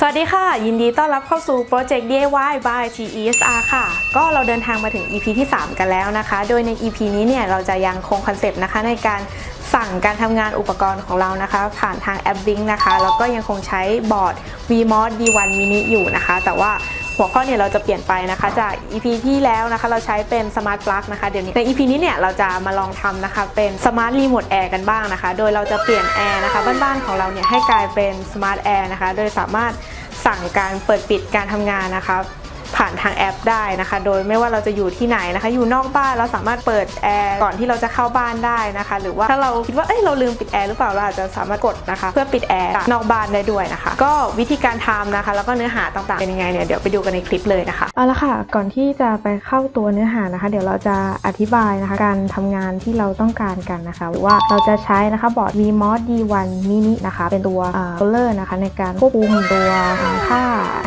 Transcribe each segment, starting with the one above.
สวัสดีค่ะ ยินดีต้อนรับเข้าสู่โปรเจกต์ DIY by TESR ค่ะ ก็เราเดินทางมาถึง EP ที่ 3 กันแล้วนะคะ โดยใน EP นี้เนี่ยเราจะยังคงคอนเซปต์นะคะในการสั่งการทำงานอุปกรณ์ของเรานะคะ ผ่านทางแอป Blink นะคะ แล้วก็ยังคงใช้บอร์ด VMOD D1 Mini อยู่นะคะ แต่ว่า หัวข้อเนี่ยเราจะเปลี่ยนไปนะคะจาก EP ที่แล้วนะคะเราใช้เป็น Smart Plug นะคะเดี๋ยวนี้ใน EP นี้เนี่ยเราจะมาลองทำนะคะเป็น Smart Remote Air กันบ้างนะคะ โดยเราจะเปลี่ยนแอร์นะคะบ้านๆของเราเนี่ยให้กลายเป็น Smart Air นะคะ โดยสามารถสั่งการเปิดปิดการทำงานนะคะ ผ่านทางแอปได้นะคะ โดยไม่ว่าเราจะอยู่ที่ไหนนะคะ อยู่นอกบ้านเราสามารถเปิดแอร์ก่อนที่เราจะเข้าบ้านได้นะคะ หรือว่าถ้าเราคิดว่าเอ้ยเราลืมปิดแอร์หรือเปล่าเราอาจจะสามารถกดนะคะ เพื่อปิดแอร์นอกบ้านได้ด้วยนะคะ ก็วิธีการทำนะคะ แล้วก็เนื้อหาต่างๆเป็นยังไงเนี่ยเดี๋ยวไปดูกันในคลิปเลยนะคะเอาละค่ะ ก่อนที่จะไปเข้าตัวเนื้อหานะคะ เดี๋ยวเราจะอธิบายนะคะการทำงานที่เราต้องการกันนะคะหรือว่าเราจะใช้นะคะบอร์ด VMOD D1 Mini นะคะ เป็นตัวโซลเลอร์นะคะ ในการควบคุมตัวค่า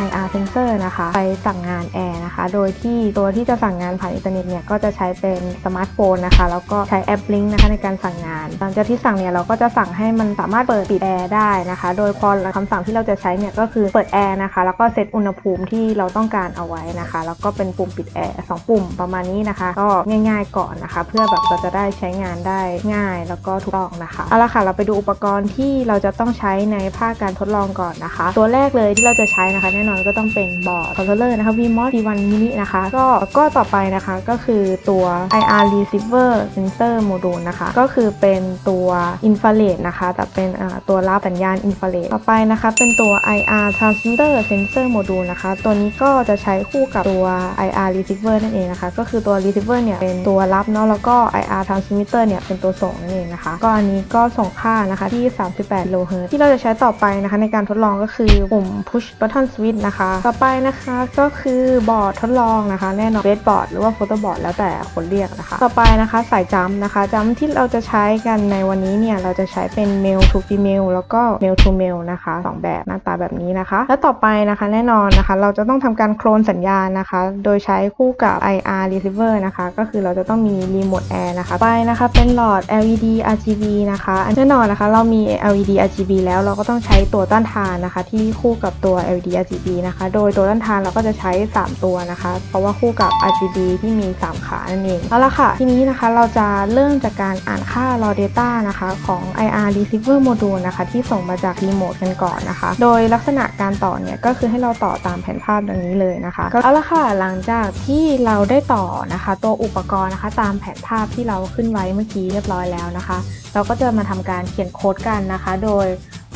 IR sensor นะคะ ไปสั่งงานแอร์นะคะ โดยที่ตัวที่จะสั่งงานผ่านอินเทอร์เน็ตเนี่ยก็จะใช้เป็นสมาร์ทโฟนนะคะ แล้วก็ใช้แอป Link นะคะในการสั่งงาน หลังจากที่สั่งเนี่ยเราก็จะสั่งให้มันสามารถเปิดปิดแอร์ได้นะคะ โดยพอคำสั่งที่เราจะใช้เนี่ยก็คือเปิดแอร์นะคะ แล้วก็เซตอุณหภูมิที่เราต้องการเอาไว้นะคะ แล้วก็เป็นปุ่มปิดแอร์สองปุ่มประมาณนี้นะคะ ก็ง่าย ๆก่อนนะคะ เพื่อแบบเราจะได้ใช้งานได้ง่ายแล้วก็ถูกต้องนะคะเอาละค่ะเราไปดูอุปกรณ์ที่เราจะต้องใช้ในภาคการทดลองก่อนนะคะ ตัวแรกเลยที่เราจะใช้นะคะ แน่นอนก็ต้องเป็นบอร์ดคอนโทรลเลอร์นะคะ VMOS D1 Mini นะคะ ก็ก็ต่อไปนะคะก็คือตัว IR Receiver Sensor Module นะคะ ก็คือเป็นตัว Infrared นะคะ แต่เป็นตัวรับสัญญาณ Infrared ต่อไปนะคะ เป็นตัว IR Transmitter Sensor Module นะคะ ตัวนี้ก็จะใช้คู่กับตัว IR Receiver นั่นเองนะคะ ก็คือตัว Receiver เนี่ยเป็นตัวรับเนาะแล้วก็ IR Transmitter เนี่ยเป็นตัวส่งนั่นเองนะคะ ก็อันนี้ก็ส่งค่านะคะที่ 38โลเฮิรตที่เราจะใช้ต่อไปนะคะในการทดลองก็คือปุ่ม push button switch นะคะ ต่อไปนะคะก็คือบอร์ดทดลองนะคะ แน่นอนเบสบอร์ดหรือว่าโฟโต้บอร์ดแล้วแต่คนเรียกนะคะ ต่อไปนะคะสายจัมนะคะจัมที่เราจะใช้กันในวันนี้เนี่ยเราจะใช้เป็น male to female แล้วก็ male to male นะคะสองแบบหน้าตาแบบนี้นะคะ แล้วต่อไปนะคะแน่นอนนะคะ เราจะต้องทำการโคลนสัญญาณนะคะ โดยใช้คู่กับ IR receiver นะคะ ก็คือเราจะต้องมี remote air นะคะไปนะคะเป็นหลอด LED RGB นะคะแน่นอนนะคะ เรามี LED RGB แล้วเราก็ต้องใช้ตัวต้านทานนะคะ ที่คู่กับตัว LED RGB นะคะ โดยตัวต้านทานเราก็จะใช้3 ตัวนะคะ เพราะว่าคู่กับ RGB ที่มี 3 ขานั่นเองเอาละค่ะ ทีนี้นะคะเราจะเริ่มจากการอ่านค่า raw data นะคะของ IR receiver module นะคะ ที่ส่งมาจากรีโมทกันก่อนนะคะ โดยลักษณะการต่อเนี่ยก็คือให้เราต่อตามแผนภาพดังนี้เลยนะคะเอาละค่ะหลังจากที่เราได้ต่อนะคะ ตัวอุปกรณ์นะคะตามแผนภาพที่เราขึ้นไว้เมื่อกี้เรียบร้อยแล้วนะคะ เราก็จะมาทำการเขียนโค้ดกันนะคะ โดย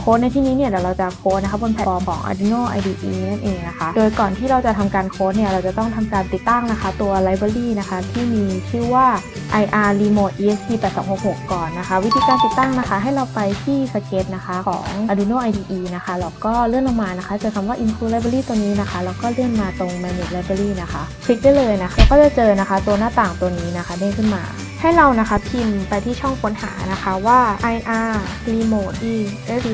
ค้ดในที่นี้เนี่ยเดี๋ยวเราจะโค้ดนะคะบนแพลตฟอร์มของ Arduino IDE นั่นเองนะคะ โดยก่อนที่เราจะทำการโค้ดเนี่ยเราจะต้องทำการติดตั้งนะคะ ตัว library นะคะที่มีชื่อว่า IR Remote ESP 8266 ก่อนนะคะ วิธีการติดตั้งนะคะ ให้เราไปที่สเก็ตนะคะของ Arduino IDE นะคะแล้วก็เลื่อนลงมานะคะเจอคำว่า Include Library ตัวนี้นะคะแล้วก็เลื่อนมาตรง Manage Library นะคะ คลิกได้เลยนะคะแล้วก็จะเจอนะคะ ตัวหน้าต่างตัวนี้นะคะเด้งขึ้นมา ให้เรานะคะพิมพ์ไปที่ช่องค้นหานะคะว่า IR Remote ESP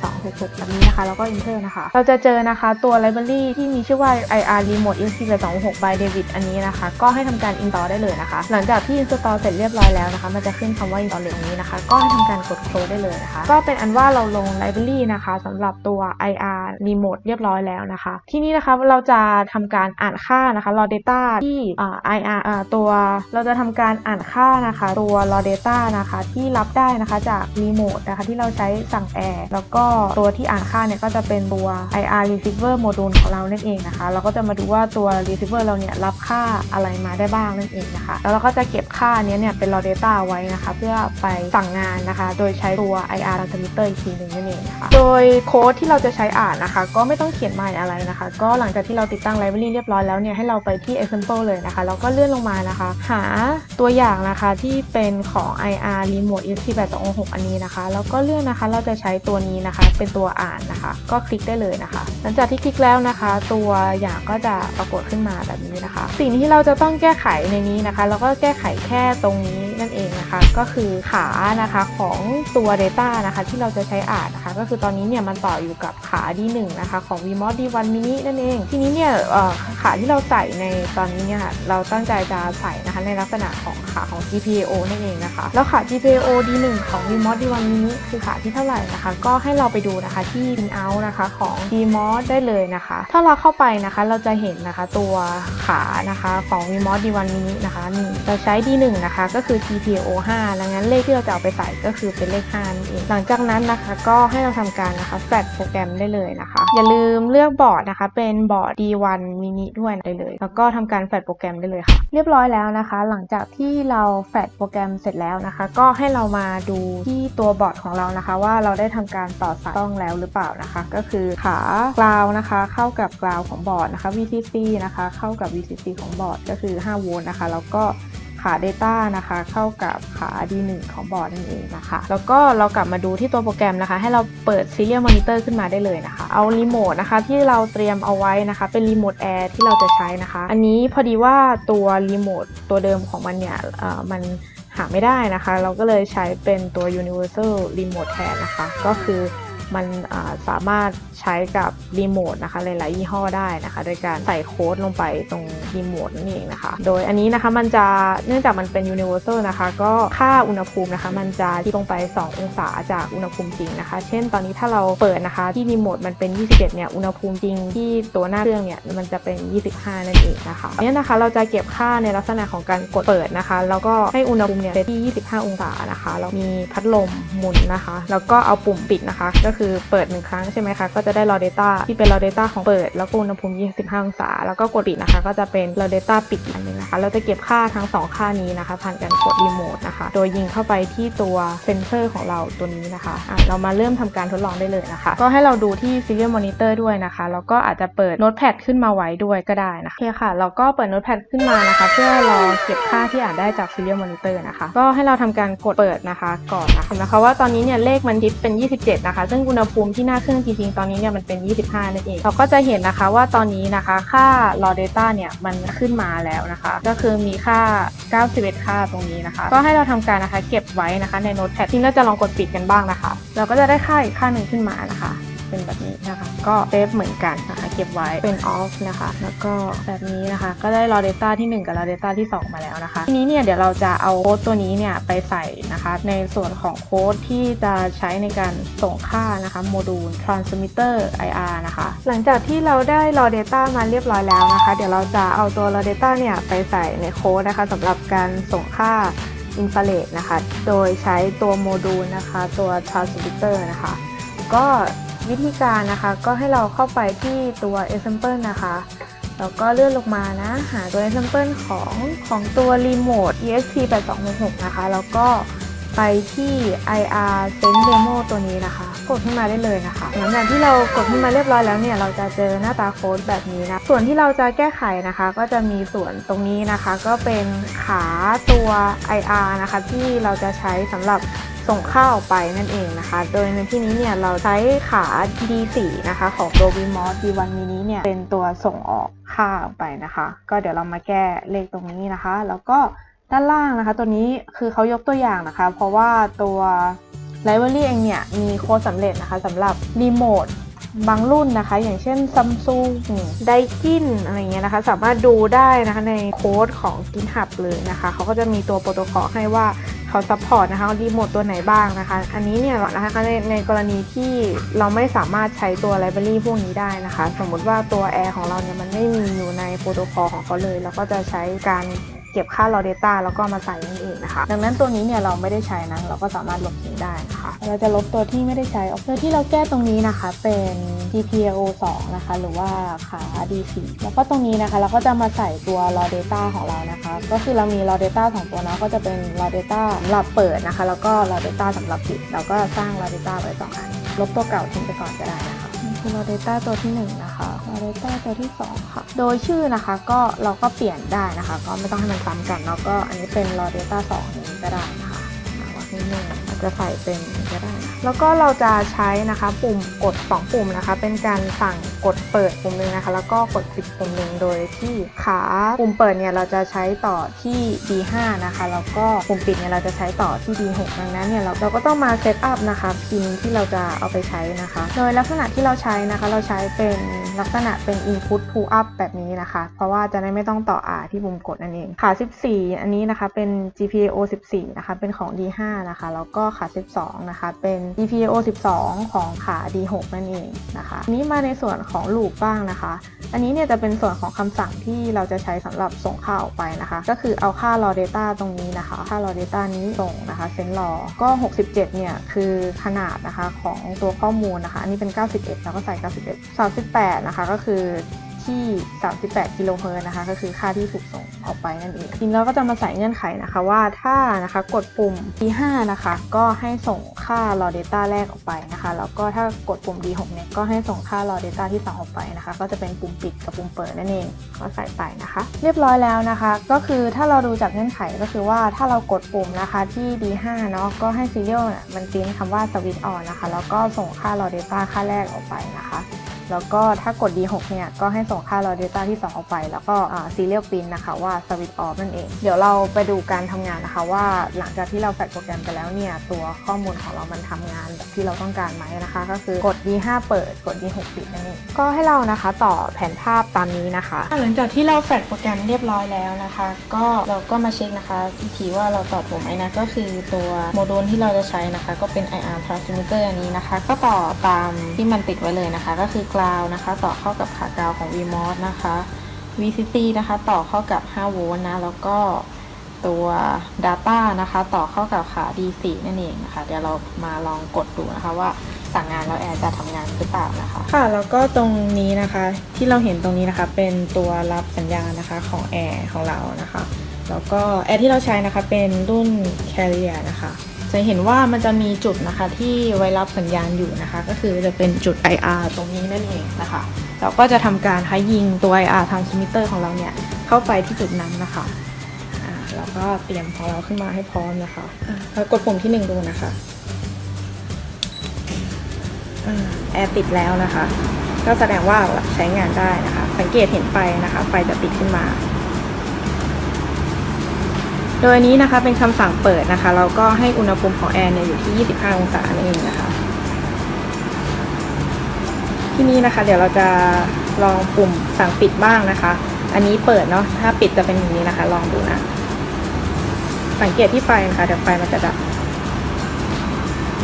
8266แบบนี้นะคะ แล้วก็ Enter นะคะ เราจะเจอนะคะตัว library ที่มีชื่อว่า IR Remote ESP 8266 by David อันนี้นะคะ ก็ให้ทำการ install ได้เลยนะคะ หลังจากที่ install เสร็จเรียบร้อยแล้วนะคะ มันจะขึ้นคำว่า install อย่างนี้นะคะ ก็ให้ทำการกด close ได้เลยนะคะ ก็เป็นอันว่าเราลง library นะคะสำหรับตัว IR Remote เรียบร้อยแล้วนะคะ ที่นี้นะคะเราจะทำการอ่านค่านะคะ raw data ที่ IR ตัว เราจะทำการอ่านค่านะคะ ตัว raw data นะคะ ที่รับได้นะคะจากรีโมทนะคะที่เราใช้สั่งแอร์แล้วก็ตัวที่อ่านค่าเนี่ยก็จะเป็นตัว IR receiver module ของเรานั่นเองนะคะ เราก็จะมาดูว่าตัว receiver เราเนี่ยรับค่าอะไรมาได้บ้างนั่นเองนะคะ แล้วเราก็จะเก็บค่านี้เนี่ยเป็น raw data ไว้นะคะ เพื่อไปสั่งงานนะคะ โดยใช้ตัว IR transmitter อีกทีหนึ่งนั่นเองนะคะโดยโค้ดที่เราจะใช้อ่านนะคะ ก็ไม่ต้องเขียนใหม่อะไรนะคะ ก็หลังจากที่เราติดตั้ง library เรียบร้อยแล้วเนี่ยให้เราไปที่ example เลยนะคะแล้วก็เลื่อนลงมานะคะ หาตัวอย่างนะคะที่เป็นของ IR remote ESP 8266อันนี้นะคะ แล้วก็เลื่อนนะคะเราจะใช้ตัวนี้นะคะ เป็นตัวอ่านนะคะ ก็คลิกได้เลยนะคะ หลังจากที่คลิกแล้วนะคะ ตัวอย่างก็จะปรากฏขึ้นมาแบบนี้นะคะ สิ่งที่เราจะต้องแก้ไขในนี้นะคะเราก็แก้ไขแค่ตรงนี้นั่นเองนะคะ ก็คือขานะคะของตัว Data นะคะ ที่เราจะใช้อ่านนะคะ ก็คือตอนนี้เนี่ยมันต่ออยู่กับขา D1 นะคะของ vMod D1 mini นั่นเอง ทีนี้เนี่ยขาที่เราใส่ในตอนนี้เนี่ยเราตั้งใจจะใส่นะคะในลักษณะของขาของ GPIO นั่นเองนะคะ แล้วขา GPIO D1 ของ vMod D1 mini คือขาที่เท่าไหร่นะคะ ก็ให้เราไปดูนะคะที่ pin out นะคะของ vMod ได้เลยนะคะ ถ้าเราเข้าไปนะคะเราจะเห็นนะคะตัวขานะคะของ vMod D1 mini นะคะนี่เราใช้ D1 นะคะก็คือ GPIO 5ดังนั้นเลขที่เราจะเอาไปใส่ก็คือเป็นเลข5นั่นเองหลังจากนั้นนะคะก็ให้เราทำการนะคะแฟลโปรแกรมได้เลยนะคะ อย่าลืมเลือกบอร์ดนะคะ เป็นบอร์ด D1 mini ด้วยได้เลย แล้วก็ทำการแฟลโปรแกรมได้เลยค่ะ เรียบร้อยแล้วนะคะ หลังจากที่เราแฟลชโปรแกรมเสร็จแล้วนะคะ ก็ให้เรามาดูที่ตัวบอร์ดของเรานะคะ ว่าเราได้ทำการต่อสายต้องแล้วหรือเปล่านะคะ ก็คือขากราวนะคะ เข้ากับกราวของบอร์ดนะคะ VCC นะคะ เข้ากับ VCC ของบอร์ดก็คือ 5 โวลต์นะคะ แล้วก็ ขา Data นะคะ เข้ากับขา D1 ของบอร์ดนั่นเองนะคะ แล้วก็เรากลับมาดูที่ตัวโปรแกรมนะคะ ให้เราเปิด Serial Monitor ขึ้นมาได้เลยนะคะ เอารีโมทนะคะที่เราเตรียมเอาไว้นะคะ เป็นรีโมทแอร์ที่เราจะใช้นะคะ อันนี้พอดีว่าตัวรีโมทตัวเดิมของมันเนี่ยมันหาไม่ได้นะคะ เราก็เลยใช้เป็นตัว Universal Remote แทนนะคะ ก็คือ มันสามารถใช้กับรีโมทนะคะหลายๆยี่ห้อได้นะคะโดยการใส่โค้ดลงไปตรงรีโมทนั่นเองนะคะ โดยอันนี้นะคะมันจะเนื่องจากมันเป็น universal นะคะ ก็ค่าอุณหภูมินะคะมันจะที่ลงไป 2 องศาจากอุณหภูมิจริงนะคะ เช่นตอนนี้ถ้าเราเปิดนะคะที่รีโมทมันเป็น21เนี่ยอุณหภูมิจริงที่ตัวหน้าเครื่องเนี่ยมันจะเป็น 25 นั่นเองนะคะเนี่ยนะคะเราจะเก็บค่าในลักษณะของการกดเปิดนะคะ แล้วก็ให้อุณหภูมิเนี่ยที่ 25 องศานะคะเรามีพัดลมหมุนนะคะ แล้วก็เอาปุ่มปิดนะคะก็คือเปิดหนึ่งครั้งใช่ไหมคะ ก็จะได้รอ data ที่เป็นรอ data ของเปิด แล้วก็อุณหภูมิ 25 องศา แล้วก็กดปิดนะคะ ก็จะเป็นรอ data ปิดอันหนึงนะคะ เราจะเก็บค่าทั้ง 2 ค่านี้นะคะ ผ่านการกดรีโมทนะคะ โดยยิงเข้าไปที่ตัวเซนเซอร์ของเราตัวนี้นะคะอะเรามาเริ่มทำการทดลองได้เลยนะคะ ก็ให้เราดูที่ serial monitor ด้วยนะคะ แล้วก็อาจจะเปิด notepad ขึ้นมาไว้ด้วยก็ได้นะคะโอเคค่ะ เราก็เปิด notepad ขึ้นมานะคะ เพื่อรอเก็บค่าที่อ่านได้จาก serial monitor นะคะ ก็ให้เราทำการกดเปิดนะคะ ก่อนนะคะนะคะว่าตอนนี้เนี่ยเลขมันทิปเป็น 27 นะคะ ซึ่งอุณหภูมิที่หน้าเครื่องจริงๆ ตอนนี้เนี่ยมันเป็น 25 นั่นเอง เราก็จะเห็นนะคะว่าตอนนี้นะคะค่า raw data เนี่ยมันขึ้นมาแล้วนะคะ ก็คือมีค่า 91 ค่าตรงนี้นะคะ ก็ให้เราทำการนะคะเก็บไว้นะคะใน notepad ที่เราจะลองกดปิดกันบ้างนะคะ เราก็จะได้ค่าอีกค่าหนึ่งขึ้นมานะคะ เป็นแบบนี้นะคะ ก็เซฟเหมือนกันนะคะ เก็บไว้เป็น off นะคะ แล้วก็แบบนี้นะคะ ก็ได้ raw data ที่ 1 กับ raw data ที่ 2 มาแล้วนะคะ ทีนี้เนี่ยเดี๋ยวเราจะเอาโค้ดตัวนี้เนี่ยไปใส่นะคะ ในส่วนของโค้ดที่จะใช้ในการส่งค่านะคะโมดูล transmitter IR นะคะ หลังจากที่เราได้ raw data มาเรียบร้อยแล้วนะคะ เดี๋ยวเราจะเอาตัว raw data เนี่ยไปใส่ในโค้ดนะคะสำหรับการส่งค่าอินฟาเรดนะคะ โดยใช้ตัวโมดูลนะคะ ตัว transmitter นะคะ ก็ วิธีการนะคะ ก็ให้เราเข้าไปที่ตัว example นะคะแล้วก็เลื่อนลงมานะ หาตัว example ของของตัว remote esp 8266นะคะ แล้วก็ไปที่ ir send demo ตัวนี้นะคะ กดขึ้นมาได้เลยนะคะ หลังจากที่เรากดขึ้นมาเรียบร้อยแล้วเนี่ย เราจะเจอหน้าตาโค้ดแบบนี้นะ ส่วนที่เราจะแก้ไขนะคะ ก็จะมีส่วนตรงนี้นะคะ ก็เป็นขาตัว ir นะคะ ที่เราจะใช้สำหรับ ส่งข้าวออกไปนั่นเองนะคะ โดยในที่นี้เนี่ยเราใช้ขา D4 นะคะ ของตัว Vmod D1 mini เนี่ยเป็นตัวส่งออกค่าออกไปนะคะ ก็เดี๋ยวเรามาแก้เลขตรงนี้นะคะ แล้วก็ด้านล่างนะคะ ตัวนี้คือเขายกตัวอย่างนะคะ เพราะว่าตัว Library เองเนี่ยมีโค้ดสำเร็จนะคะสำหรับรีโมทบางรุ่นนะคะ อย่างเช่น Samsung Daikin อะไรเงี้ยนะคะ สามารถดูได้นะคะในโค้ดของ GitHub เลยนะคะ เขาก็จะมีตัวโปรโตคอลให้ว่า เขาซัพพอร์ตนะคะรีโมทตัวไหนบ้างนะคะ อันนี้เนี่ยนะคะในในกรณีที่เราไม่สามารถใช้ตัวไลบรารีพวกนี้ได้นะคะ สมมุติว่าตัวแอร์ของเราเนี่ยมันไม่มีอยู่ในโปรโตคอลของเขาเลย เราก็จะใช้การ เก็บค่า raw data แล้วก็มาใส่นั่นเองนะคะ ดังนั้นตัวนี้เนี่ยเราไม่ได้ใช้นะเราก็สามารถลบทิ้งได้นะคะ เราจะลบตัวที่ไม่ได้ใช้ออกตัวที่เราแก้ตรงนี้นะคะเป็น GPIO 2นะคะ หรือว่าขา D4 แล้วก็ตรงนี้นะคะ เราก็จะมาใส่ตัว raw data ของเรานะคะ ก็คือเรามี raw data สองตัวนะก็จะเป็น raw data สำหรับเปิดนะคะ แล้วก็ raw data สำหรับปิด เราก็สร้าง raw data ไว้สองอันลบตัวเก่าทิ้งไปก่อนก็ได้นะคะ คือ raw data ตัวที่1นะคะ raw data ตัวที่ 2 ค่ะ โดยชื่อนะคะก็เราก็เปลี่ยนได้นะคะ ก็ไม่ต้องให้มันซ้ำกันแล้วก็อันนี้เป็น raw data 2นี้ก็ได้นะคะ่ะวางนิดนึง จะใส่เป็นก็ได้ แล้วก็เราจะใช้นะคะปุ่มกด 2 ปุ่มนะคะ เป็นการสั่งกดเปิดปุ่มหนึ่งนะคะ แล้วก็กดปิดปุ่มหนึ่งโดยที่ขาปุ่มเปิดเนี่ยเราจะใช้ต่อที่ D5 นะคะ แล้วก็ปุ่มปิดเนี่ยเราจะใช้ต่อที่ D6 ดังนั้นเนี่ยเราเราก็ต้องมาเซตอัพนะคะพินที่เราจะเอาไปใช้นะคะ โดยลักษณะที่เราใช้นะคะ เราใช้เป็นลักษณะเป็น input pull up แบบนี้นะคะ เพราะว่าจะได้ไม่ต้องต่อ R ที่ปุ่มกดนั่นเองขา14 อันนี้นะคะเป็น GPIO 14 นะคะ เป็นของ D5 นะคะ แล้วก็ขา 12 นะคะ เป็น GPIO 12 ของขา D6 นั่นเองนะคะนี้มาในส่วนของลูปบ้างนะคะ อันนี้เนี่ยจะเป็นส่วนของคำสั่งที่เราจะใช้สำหรับส่งค่าออกไปนะคะ ก็คือเอาค่า raw data ตรงนี้นะคะ ค่า raw data นี้ส่งนะคะ send raw ก็ 67 เนี่ยคือขนาดนะคะของตัวข้อมูลนะคะ อันนี้เป็น 91 แล้วก็ใส่ 91 38 นะคะก็คือ ที่ 38 กิโลเฮิรตซ์นะคะ ก็คือค่าที่ถูกส่งออกไปนั่นเองทีนี้เราก็จะมาใส่เงื่อนไขนะคะว่าถ้านะคะกดปุ่ม D5 นะคะ ก็ให้ส่งค่า raw data แรกออกไปนะคะ แล้วก็ถ้ากดปุ่ม D6 เนี่ยก็ให้ส่งค่า raw data ที่ 2 ออกไปนะคะ ก็จะเป็นปุ่มปิดกับปุ่มเปิดนั่นเอง ก็ใส่ไปนะคะ เรียบร้อยแล้วนะคะ ก็คือถ้าเราดูจากเงื่อนไขก็คือว่าถ้าเรากดปุ่มนะคะที่ D5 เนาะก็ให้ serial เนี่ยมันปริ้นคำว่า switch on นะคะ แล้วก็ส่งค่า raw data ค่าแรกออกไปนะคะ แล้วก็ถ้ากด D6 เนี่ยก็ให้ส่งค่า raw data ที่ 2 ออกไป แล้วก็อ่า serial pin นะคะว่า switch off นั่นเอง เดี๋ยวเราไปดูการทำงานนะคะ ว่าหลังจากที่เราแฟกโปรแกรมไปแล้วเนี่ยตัวข้อมูลของเรามันทำงานแบบที่เราต้องการไหมนะคะ ก็คือกด D5 เปิดกด D6 ปิดนั่นเองก็ให้เรานะคะต่อแผนภาพตามนี้นะคะหลังจากที่เราแฟกโปรแกรมเรียบร้อยแล้วนะคะ ก็เราก็มาเช็คนะคะอีกทีว่าเราต่อถูกไหมนะก็คือตัวโมดูลที่เราจะใช้นะคะ ก็เป็น IR transmitter อันนี้นะคะ ก็ต่อตามที่มันติดไว้เลยนะคะ ก็คือกราวนะคะ ต่อเข้ากับขากราวของ VMOS นะคะ VCC นะคะ ต่อเข้ากับ 5 โวลต์นะ แล้วก็ตัว Data นะคะ ต่อเข้ากับขา D4 นั่นเองนะคะ เดี๋ยวเรามาลองกดดูนะคะว่าสั่งงานแล้วแอร์จะทำงานหรือเปล่านะคะ ค่ะ แล้วก็ตรงนี้นะคะที่เราเห็นตรงนี้นะคะ เป็นตัวรับสัญญาณนะคะของแอร์ของเรานะคะ แล้วก็แอร์ที่เราใช้นะคะเป็นรุ่น Carrier นะคะ จะเห็นว่ามันจะมีจุดนะคะที่ไว้รับสัญญาณอยู่นะคะ ก็คือจะเป็นจุด IR ตรงนี้นั่นเองนะคะเราก็จะทำการให้ยิงตัว IR transmitter ของเราเนี่ยเข้าไปที่จุดนั้นนะคะอ่าแล้วก็เตรียมของเราขึ้นมาให้พร้อมนะคะอ่าแล้วกดปุ่มที่หนึ่งดูนะคะอ่าแอร์ติดแล้วนะคะ ก็แสดงว่าใช้งานได้นะคะ สังเกตเห็นไฟนะคะ ไฟจะติดขึ้นมา โดยนี้นะคะเป็นคำสั่งเปิดนะคะ เราก็ให้อุณหภูมิของแอร์เนี่ยอยู่ที่ 25 องศานั่นเองนะคะ ที่นี่นะคะ เดี๋ยวเราจะลองปุ่มสั่งปิดบ้างนะคะ อันนี้เปิดเนาะ ถ้าปิดจะเป็นอย่างนี้นะคะ ลองดูนะ สังเกตที่ไฟนะคะ เดี๋ยวไฟมันจะดับ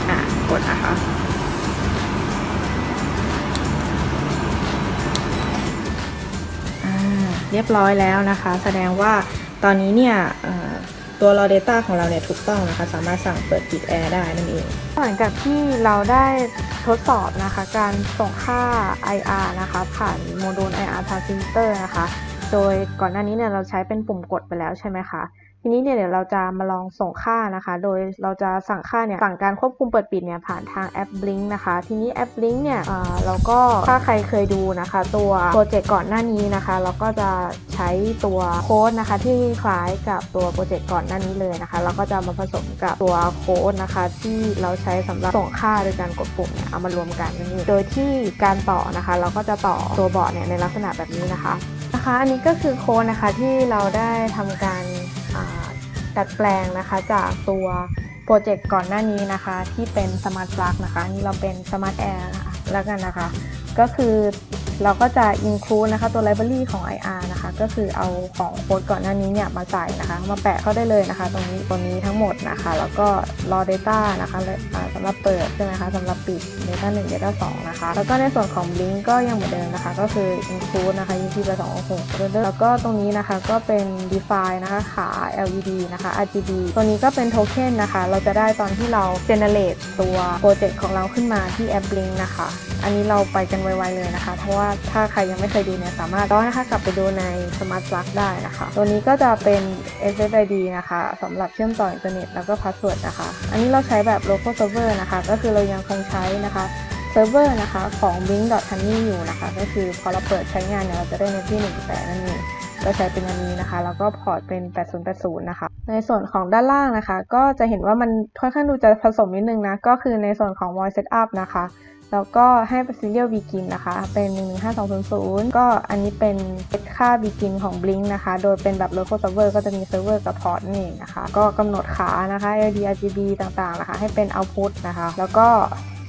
อะ กดนะคะอ่าเรียบร้อยแล้วนะคะ แสดงว่า ตอนนี้เนี่ยตัว raw data ของเราเนี่ยถูกต้องนะคะ สามารถสั่งเปิดปิดแอร์ได้นั่นเอง หลังจากที่เราได้ทดสอบนะคะ การส่งค่า IR นะคะ ผ่านโมดูล IR transmitter นะคะ โดยก่อนหน้านี้เนี่ยเราใช้เป็นปุ่มกดไปแล้วใช่ไหมคะ ทีนี้เนี่ยเดี๋ยวเราจะมาลองส่งค่านะคะ โดยเราจะสั่งค่าเนี่ยสั่งการควบคุมเปิดปิดเนี่ยผ่านทางแอป Blink นะคะ ทีนี้แอป Blink เนี่ยเราก็ถ้าใครเคยดูนะคะ ตัวโปรเจกต์ก่อนหน้านี้นะคะ เราก็จะใช้ตัวโค้ดนะคะที่คล้ายกับตัวโปรเจกต์ก่อนหน้านี้เลยนะคะ เราก็จะมาผสมกับตัวโค้ดนะคะ ที่เราใช้สำหรับส่งค่าโดยการกดปุ่มเนี่ยเอามารวมกันนั่นเองโดยที่การต่อนะคะ เราก็จะต่อตัวบอร์ดเนี่ยในลักษณะแบบนี้นะคะ นะคะ อันนี้ก็คือโค้ดนะคะที่เราได้ทำการดัดแปลงนะคะจากตัวโปรเจกต์ก่อนหน้านี้นะคะ ที่เป็นสมาร์ทปลั๊กนะคะอันนี่เราเป็นสมาร์ทแอร์แล้วกันนะคะ ก็คือ เราก็จะ include นะคะตัว library ของ IR นะคะ ก็คือเอาของโค้ดก่อนหน้านี้เนี่ยมาใส่นะคะ มาแปะเข้าได้เลยนะคะ ตรงนี้ตัวนี้ทั้งหมดนะคะ แล้วก็ raw data นะคะะสำหรับเปิดใช่ไหมคะสำหรับปิด data 1 data 2 นะคะ แล้วก็ในส่วนของ blink ก็ยังเหมือนเดิมนะคะ ก็คือ include นะคะ UT ไป266แล้วก็ตรงนี้นะคะก็เป็น define นะคะขา LED นะคะ RGB ตัวนี้ก็เป็นโทเค็นนะคะ เราจะได้ตอนที่เรา generate ตัวโปรเจกต์ของเราขึ้นมาที่แอป blink นะคะอันนี้เราไปกันไวๆเลยนะคะ เพราะว่าถ้าใครยังไม่เคยดูเนี่ยสามารถก็นะคะกลับไปดูใน Smart Plug ได้นะคะ ตัวนี้ก็จะเป็น SSID นะคะสำหรับเชื่อมต่ออินเทอร์เน็ตแล้วก็ password นะคะ อันนี้เราใช้แบบ local server นะคะ ก็คือเรายังคงใช้นะคะเซิร์ฟเวอร์นะคะของ blink.honey อยู่นะคะ ก็คือพอเราเปิดใช้งานเนี่ยเราจะได้ในที่1 8นั่นเองก็ใช้เป็นอันนี้นะคะ แล้วก็พอร์ตเป็น 8080 นะคะ ในส่วนของด้านล่างนะคะ ก็จะเห็นว่ามันค่อนข้างดูจะผสมนิดนึงนะ ก็คือในส่วนของ voice setup นะคะ แล้วก็ให้เป็น serial begin นะคะ เป็น 115200 ก็อันนี้เป็นค่า begin ของ blink นะคะ โดยเป็นแบบ local server ก็จะมี server กับ port นี่นเองนะคะ ก็กำหนดขานะคะ LED RGB ต่างๆนะคะ ให้เป็น output นะคะ แล้วก็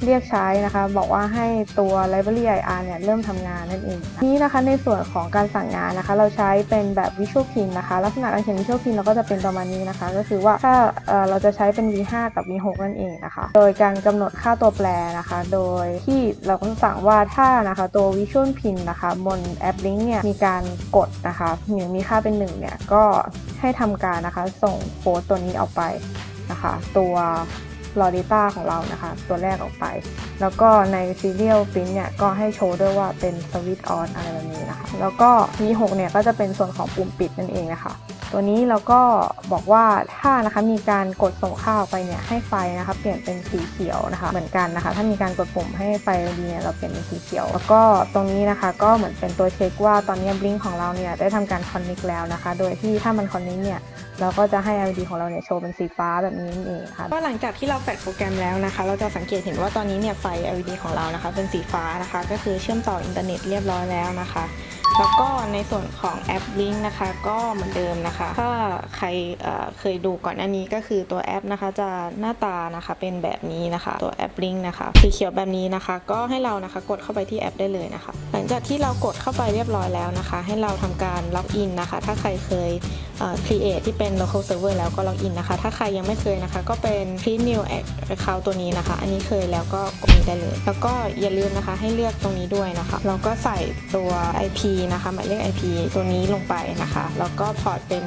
เรียกใช้นะคะ บอกว่าให้ตัว library IR เนี่ยเริ่มทำงานนั่นเองนี้นะคะในส่วนของการสั่งงานนะคะ เราใช้เป็นแบบ visual pin นะคะ ลักษณะการเขียน visual pin เราก็จะเป็นประมาณนี้นะคะ ก็คือว่าถ้าเเราจะใช้เป็น v5 กับ v6 นั่นเองนะคะ โดยการกำหนดค่าตัวแปรนะคะ โดยที่เราก็สั่งว่าถ้านะคะตัว visual pin นะคะบนแอป link เนี่ยมีการกดนะคะหรือมีค่าเป็น1เนี่ยก็ให้ทำการนะคะส่งโค้ดตัวนี้ออกไปนะคะ ตัว raw data ของเรานะคะ ตัวแรกออกไป แล้วก็ใน serial print เนี่ย ก็ให้โชว์ด้วยว่าเป็น switch on อะไรแบบนี้นะคะ แล้วก็ V6 เนี่ย ก็จะเป็นส่วนของปุ่มปิดนั่นเองนะคะ ตัวนี้เราก็บอกว่าถ้านะคะมีการกดส่งข้าวไปเนี่ย ให้ไฟนะคะเปลี่ยนเป็นสีเขียวนะคะ เหมือนกันนะคะ ถ้ามีการกดปุ่มให้ไฟ LED เนี่ยเราเปลี่ยนเป็นสีเขียว แล้วก็ตรงนี้นะคะ ก็เหมือนเป็นตัวเช็คว่าตอนนี้ blink ของเราเนี่ยได้ทำการ connect แล้วนะคะ โดยที่ถ้ามัน connect เนี่ย เราก็จะให้ LED ของเราเนี่ยโชว์เป็นสีฟ้าแบบนี้นั่นเองค่ะก็หลังจากที่เราแฟดโปรแกรมแล้วนะคะ เราจะสังเกตเห็นว่าตอนนี้เนี่ยไฟ LED ของเรานะคะ เป็นสีฟ้านะคะ ก็คือเชื่อมต่ออินเทอร์เน็ตเรียบร้อยแล้วนะคะ แล้วก็ในส่วนของแอป Link นะคะ ก็เหมือนเดิมนะคะ ถ้าใครเเคยดูก่อนอันนี้ก็คือตัวแอปนะคะจะหน้าตานะคะเป็นแบบนี้นะคะ ตัวแอป Link นะคะสีเขียวแบบนี้นะคะ ก็ให้เรานะคะกดเข้าไปที่แอปได้เลยนะคะ หลังจากที่เรากดเข้าไปเรียบร้อยแล้วนะคะ ให้เราทำการล็อกอินนะคะ ถ้าใครเคยเอ่อ create ที่เป็นเป็น local server แล้วก็ล็อกอินนะคะ ถ้าใครยังไม่เคยนะคะ ก็เป็น create new account ตัวนี้นะคะ อันนี้เคยแล้วก็กดนี้ได้เลย แล้วก็อย่าลืมนะคะให้เลือกตรงนี้ด้วยนะคะเราก็ใส่ตัว IP นะคะหมายเลข IP ตัวนี้ลงไปนะคะ แล้วก็พอร์ตเป็น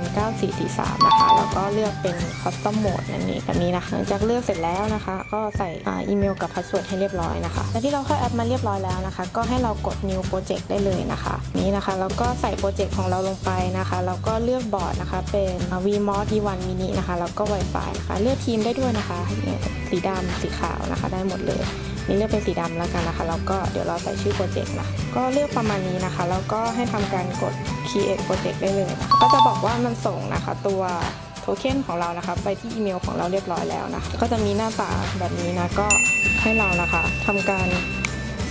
9443 นะคะ แล้วก็เลือกเป็น custom mode นั่นเองแบบนี้นะคะหลังจากเลือกเสร็จแล้วนะคะ ก็ใส่อีเมลกับพาสเวิร์ดให้เรียบร้อยนะคะแล้วที่เราเข้าแอปมาเรียบร้อยแล้วนะคะ ก็ให้เรากด new project ได้เลยนะคะ นี้นะคะแล้วก็ใส่โปรเจกต์ของเราลงไปนะคะแล้วก็เลือกบอร์ดนะคะเป็น vmod v1 mini นะคะ แล้วก็ wi-fi นะคะ เลือกทีมได้ด้วยนะคะเนี่ยสีดำสีขาวนะคะ ได้หมดเลย นี่เลือกเป็นสีดำแล้วกันนะคะ แล้วก็เดี๋ยวเราใส่ชื่อโปรเจกต์นะ ก็เลือกประมาณนี้นะคะ แล้วก็ให้ทำการกด create project ได้เลยนะก็จะบอกว่ามันส่งนะคะ ตัวโทเค็นของเรานะคะไปที่อีเมลของเราเรียบร้อยแล้วนะคะ ก็จะมีหน้าตาแบบนี้นะ ก็ให้เรานะคะทำการ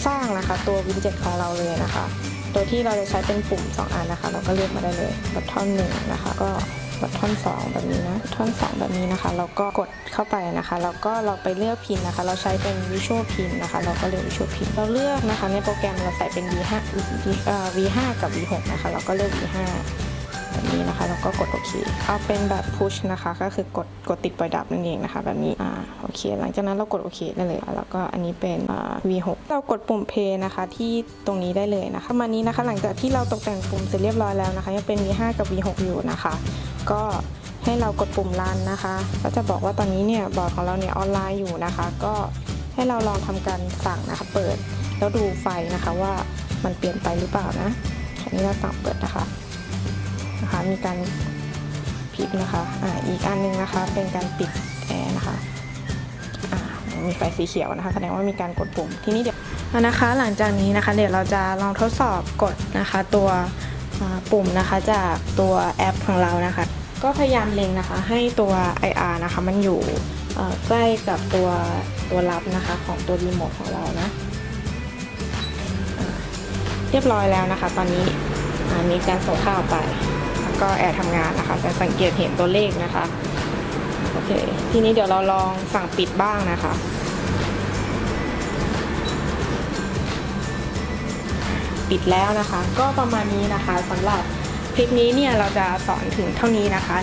สร้างนะคะ ตัววินเจ็ตของเราเลยนะคะ โดยที่เราจะใช้เป็นปุ่ม 2 อันนะคะ เราก็เลือกมาได้เลยบัตทอนหนึ่งนะคะ ก็ กดท่อนสองแบบนี้นะท่อนสองแบบนี้นะคะเราก็กดเข้าไปนะคะแล้วก็เราไปเลือกพินนะคะ เราใช้เป็น Visual Pin นะคะ เราก็เลือก Visual Pin เราเลือกนะคะ ในโปรแกรมเราใส่เป็น V5 เอ่อ V5 กับ V6 นะคะ เราก็เลือก V5 แบบนี้นะคะ แล้วก็กดโอเค เอาเป็นแบบ push นะคะ ก็คือกดกดติดปล่อยดับนั่นเองนะคะ แบบนี้ อ่า โอเค หลังจากนั้นเรากดโอเคได้เลย แล้วก็อันนี้เป็นอ่า V6 เรากดปุ่ม play นะคะ ที่ตรงนี้ได้เลยนะคะประมาณนี้นะคะ หลังจากที่เราตกแต่งปุ่มเสร็จเรียบร้อยแล้วนะคะ ยังเป็น V5 กับ V6 อยู่นะคะ ก็ให้เรากดปุ่มรันนะคะ ก็จะบอกว่าตอนนี้เนี่ยบอร์ดของเราเนี่ยออนไลน์อยู่นะคะ ก็ให้เราลองทำการสั่งนะคะ เปิดแล้วดูไฟนะคะว่ามันเปลี่ยนไปหรือเปล่านะอันนี้เราสั่งเปิดนะคะ นะคะมีการพลิกนะคะอ่าอีกอันหนึงนะคะเป็นการปิดแอร์นะคะอ่ามีไฟสีเขียวนะคะแสดงว่ามีการกดปุ่มที่นี้เดี๋ยวนะคะหลังจากนี้นะคะเดี๋ยวเราจะลองทดสอบกดนะคะตัวปุ่มนะคะจากตัวแอปของเรานะคะ ก็พยายามเล็งนะคะให้ตัว IR นะคะมันอยู่ใกล้กับตัวตัวรับนะคะของตัวรีโมทของเรานะเรียบร้อยแล้วนะคะ ตอนนี้มีการส่งข้าวไป ก็แอร์ทำงานนะคะ จะสังเกตเห็นตัวเลขนะคะ โอเค ทีนี้เดี๋ยวเราลองสั่งปิดบ้างนะคะ ปิดแล้วนะคะ ก็ประมาณนี้นะคะสำหรับคลิปนี้เนี่ยเราจะสอนถึงเท่านี้นะคะ